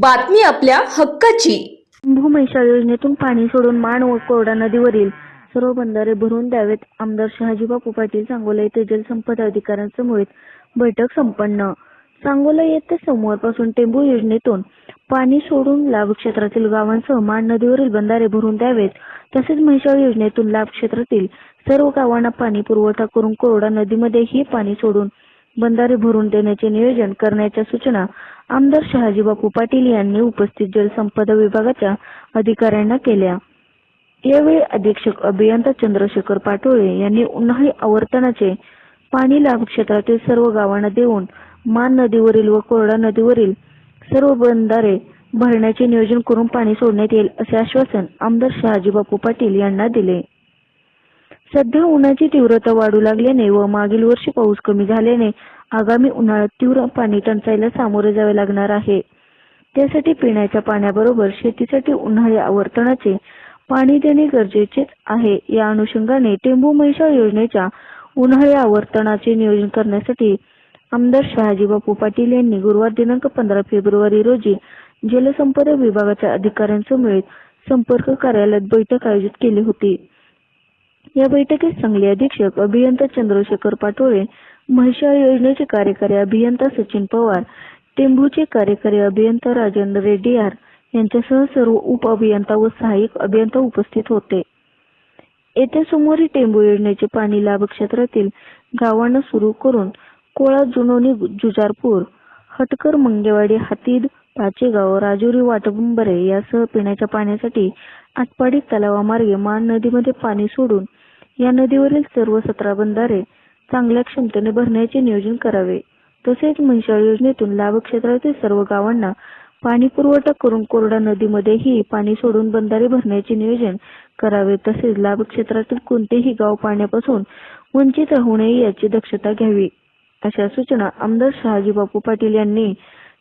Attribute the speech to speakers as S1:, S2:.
S1: बातमी आपल्या हक्काची.
S2: भूमिशा योजनेतून पाणी सोडून मान व कोरडा नदीवरील सर्व बंधारे भरून द्यावेत. आमदार शहाजीबापू पाटील सांगोला येथे जलसंपदा अधिकाऱ्यांसमवेत बैठक संपन्न. सांगोला येथे सोमवारपासून टेंबू योजनेतून पाणी सोडून लाभ क्षेत्रातील गावांसह मान नदीवरील बंधारे भरून द्यावेत. तसेच म्हैसाळ योजनेतून लाभ क्षेत्रातील सर्व गावांना पाणी पुरवठा करून कोरडा नदीमध्येही पाणी सोडून बंधारे भरून देण्याचे नियोजन करण्याच्या सूचना आमदार शहाजीबापू पाटील यांनी उपस्थित जलसंपदा विभागाच्या अधिकाऱ्यांना केल्या. यावेळी अधीक्षक अभियंता चंद्रशेखर पाटोळे यांनी उन्हाळी आवर्तनाचे पाणी लाभ क्षेत्रातील सर्व गावांना देऊन मान नदीवरील व कोरडा नदीवरील सर्व बंधारे भरण्याचे नियोजन करून पाणी सोडण्यात येईल असे आश्वासन आमदार शहाजीबापू पाटील यांना दिले. सध्या उन्हाची तीव्रता वाढू लागल्याने व मागील वर्षी पाऊस कमी झाल्याने आगामी उन्हाळ्यात तीव्र पाणी टंचाईला सामोरे जावे लागणार आहे. त्यासाठी पिण्याच्या पाण्याबरोबर शेतीसाठी उन्हाळी आवर्तनाचे पाणी देणे गरजेचे आहे. या अनुषंगाने टेंबू म्हैसाळ योजनेच्या उन्हाळी आवर्तनाचे नियोजन करण्यासाठी आमदार शहाजीबापू पाटील यांनी गुरुवार दिनांक पंधरा फेब्रुवारी रोजी जलसंपदा विभागाच्या अधिकाऱ्यांसमवेत संपर्क कार्यालयात बैठक आयोजित केली होती. या बैठकीत सांगली अधीक्षक अभियंता चंद्रशेखर पाटोळे म्हैसाळ योजनेचे कार्यकारी अभियंता सचिन पवार टेंभूचे कार्यकारी अभियंता राजेंद्र रेड्डीयार यांच्यासह सर्व उप अभियंता व सहाय्यक अभियंता उपस्थित होते. येत्या सोमवारी टेंबू योजनेचे पाणी लाभ क्षेत्रातील गावांना सुरू करून कोळा जुनोनी जुजारपूर हटकर मंगेवाडी हातीद पाचेगाव राजुरी वाटबंबरे यासह पिण्याच्या पाण्यासाठी आटपाडी तलावामार्गे मान नदीमध्ये पाणी सोडून या नदीवरील सर्व सतरा बंधारे चांगल्या क्षमतेने भरण्याचे नियोजन करावे. तसेच म्हैसाळ योजनेतून लाभक्षेत्रातील सर्व गावांना पाणी पुरवठा करून कोरडा नदीमध्येही पाणी सोडून बंधारे भरण्याचे नियोजन करावे. तसेच लाभ क्षेत्रातील कोणतेही गाव पाण्यापासून वंचित राहू नये याची दक्षता घ्यावी. अशा सूचना आमदार शहाजी बापू पाटील यांनी